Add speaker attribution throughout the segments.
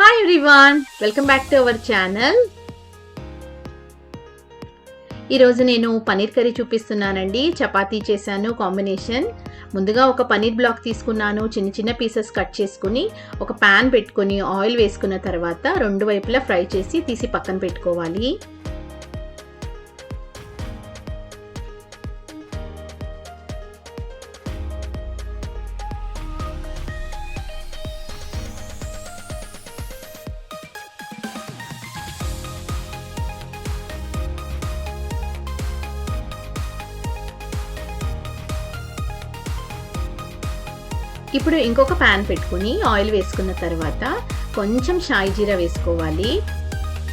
Speaker 1: Hi everyone welcome back to our channel ఈరోజు నేను paneer curry చూపిస్తున్నానండి. చపాతీ చేశాను కాంబినేషన్. ముందుగా ఒక పనీర్ బ్లాక్ తీసుకున్నాను. చిన్న చిన్న పీసెస్ కట్ చేసుకుని ఒక ప్యాన్ పెట్టుకొని ఆయిల్ వేసుకున్న తర్వాత రెండు వైపులా ఫ్రై చేసి తీసి పక్కన పెట్టుకోవాలి. ఇప్పుడు ఇంకొక ప్యాన్ పెట్టుకుని ఆయిల్ వేసుకున్న తర్వాత కొంచెం షాయి జీరా వేసుకోవాలి.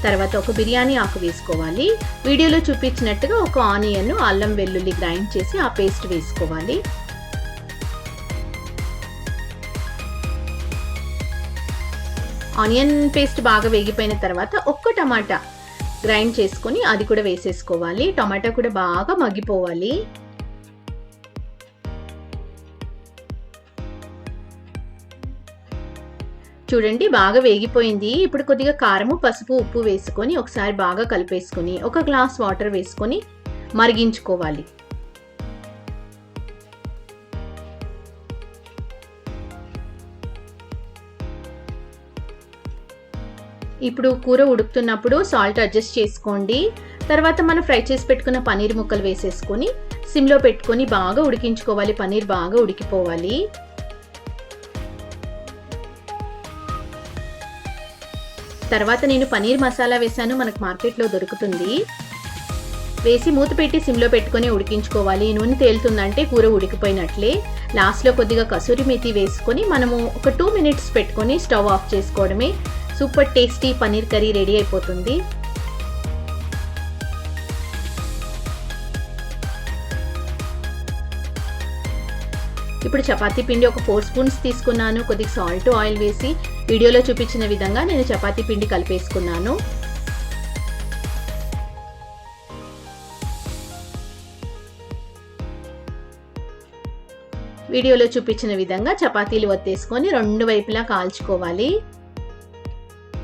Speaker 1: తర్వాత ఒక బిర్యానీ ఆకు వేసుకోవాలి. వీడియోలో చూపించినట్టుగా ఒక ఆనియన్ను అల్లం వెల్లుల్లి గ్రైండ్ చేసి ఆ పేస్ట్ వేసుకోవాలి. ఆనియన్ పేస్ట్ బాగా వేగిపోయిన తర్వాత ఒక్క టమాటా గ్రైండ్ చేసుకొని అది కూడా వేసేసుకోవాలి. టమాటా కూడా బాగా మగ్గిపోవాలి. చూడండి బాగా వేగిపోయింది. ఇప్పుడు కొద్దిగా కారము పసుపు ఉప్పు వేసుకొని ఒకసారి బాగా కలిపేసుకొని ఒక గ్లాస్ వాటర్ వేసుకొని మరిగించుకోవాలి. ఇప్పుడు కూర ఉడుకుతున్నప్పుడు సాల్ట్ అడ్జస్ట్ చేసుకోండి. తర్వాత మనం ఫ్రై చేసి పెట్టుకున్న పన్నీర్ ముక్కలు వేసేసుకొని సిమ్లో పెట్టుకొని బాగా ఉడికించుకోవాలి. పన్నీర్ బాగా ఉడికిపోవాలి. తర్వాత నేను పనీర్ మసాలా వేసాను మనకు మార్కెట్లో దొరుకుతుంది. వేసి మూత పెట్టి సిమ్లో పెట్టుకొని ఉడికించుకోవాలి. నూనె తేలుతుందంటే కూర ఉడికిపోయినట్లే. లాస్ట్లో కొద్దిగా కసూరి మెతి వేసుకొని మనము ఒక టూ మినిట్స్ పెట్టుకొని స్టవ్ ఆఫ్ చేసుకోవడమే. Super tasty paneer curry ready అయిపోతుంది. ఇప్పుడు చపాతీ పిండి ఒక ఫోర్ స్పూన్స్ తీసుకున్నాను. కొద్దిగా సాల్ట్ ఆయిల్ వేసి వీడియోలో చూపించిన విధంగా నేను చపాతీ పిండి కలిపేసుకున్నాను. వీడియోలో చూపించిన విధంగా చపాతీలు వత్తేసుకొని రెండు వైపులా కాల్చుకోవాలి.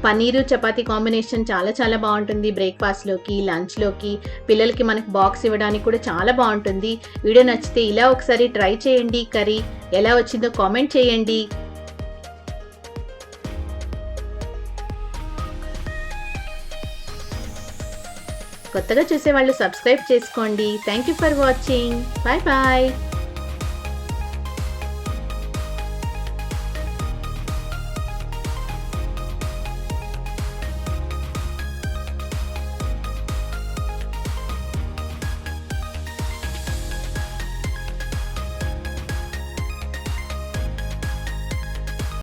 Speaker 1: పన్నీరు చపాతీ కాంబినేషన్ చాలా చాలా బాగుంటుంది. బ్రేక్ఫాస్ట్లోకి లంచ్లోకి పిల్లలకి మనకు బాక్స్ ఇవ్వడానికి కూడా చాలా బాగుంటుంది. వీడియో నచ్చితే ఇలా ఒకసారి ట్రై చేయండి. కర్రీ ఎలా వచ్చిందో కామెంట్ చేయండి. కొత్తగా చూసే వాళ్ళు సబ్స్క్రైబ్ చేసుకోండి. Thank you for watching. Bye bye.